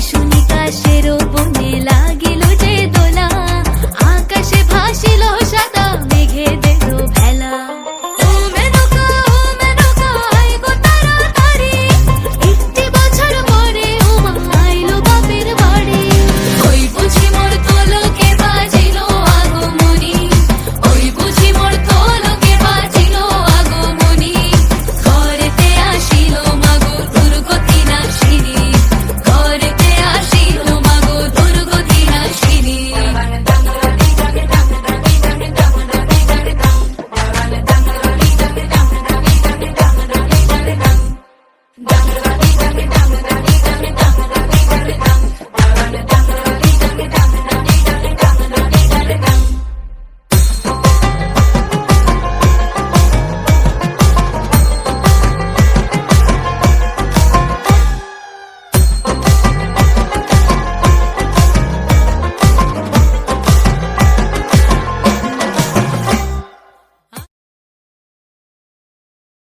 শুনি কাশের বনে লাগিল যে